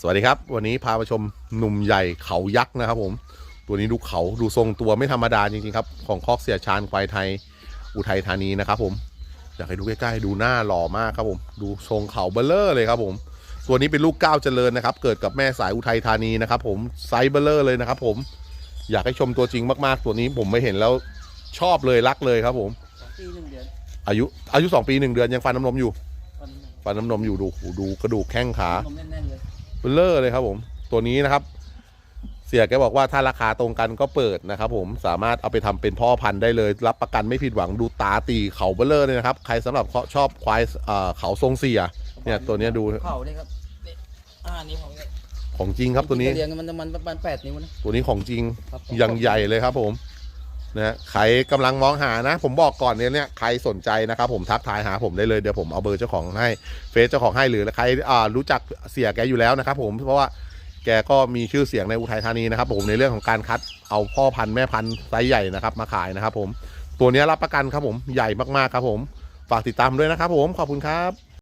สวัสดีครับ วันนี้พามาชมหนุ่มใหญ่เขายักษ์นะครับ ผม ตัวนี้ดูเขาดูทรงตัวไม่ธรรมดาจริงๆครับ ของคอกเสียชาญควายไทยอุทัยธานีนะครับ ผมอยากให้ดูใกล้ๆดูหน้าหล่อมากครับผม ดูทรงเขาเบลเลอร์เลยครับผม ตัวนี้เป็นลูกก้าวเจริญนะครับ เกิดกับแม่สายอุทัยธานีนะครับ ผมไซส์เบลเลอร์เลยนะครับ ผมอยากให้ชมตัวจริงมากๆ ตัวนี้ผมไม่เห็นแล้วชอบเลยรักเลยครับ ผมสองปีหนึ่งเดือนอายุอายุสองปีหนึ่งเดือนยังฟันน้ำนมอยู่วันนี้ฟันน้ำนมอยู่ดูดูกระดูกแข้งขานมแน่นๆเลย เบลเลอร์เลยครับผมตัวนี้นะครับ เสียแกบอกว่าถ้าราคาตรงกันก็เปิดนะครับ ผมสามารถเอาไปทำเป็นพ่อพันธุ์ได้เลย รับประกันไม่ผิดหวังดูตาตีเขาเบลเลอร์เลยนะครับใครสำหรับชอบควายเอ่อเขาทรงเสียเนี่ยตัวเนี้ยดูเข่าเลยครับนี่อ่านี่ของของจริงครับตัวนี้เลี้ยงมันมันประมาณแปดนิ้วนะตัวนี้ของจริงครับอย่างใหญ่เลยครับผม นะใครกำลังมองหานะ ผมบอกก่อนเนี่ยเนี่ยใครสนใจนะครับผมทักทายหาผมได้เลยเดี๋ยวผมเอาเบอร์เจ้าของให้เฟซเจ้าของให้หรือใครอ่ารู้จักเสียแกอยู่แล้วนะครับผมเพราะว่าแกก็มีชื่อเสียงในอุทัยธานีนะครับผมในเรื่องของการคัดเอาพ่อพันธุ์แม่พันธุ์ไซส์ใหญ่นะครับมาขายนะครับผมตัวนี้รับประกันครับผมใหญ่มากๆครับผมฝากติดตามด้วยนะครับผมขอบคุณครับ